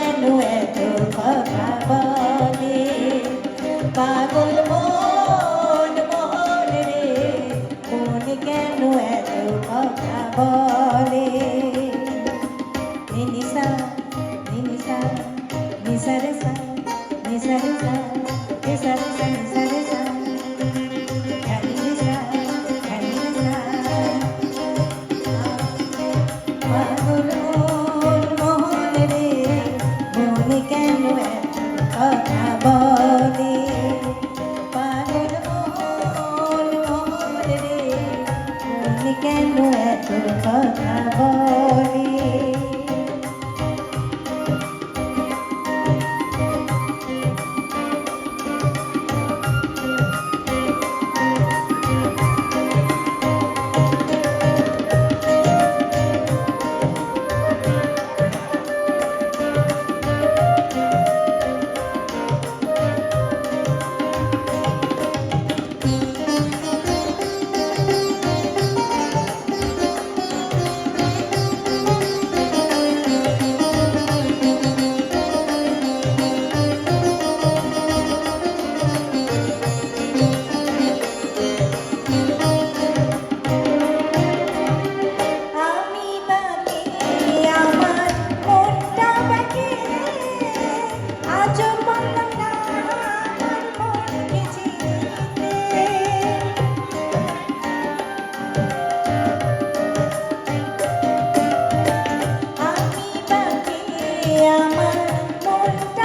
কেন এত কথা বলে পাগল মন মন রে মন কেন এত কথা বলে নিসা নিসা নিসারে সা নিসারে সা নিসারে সা নিসারে কেন এত কথা বল? Yeah, my, my.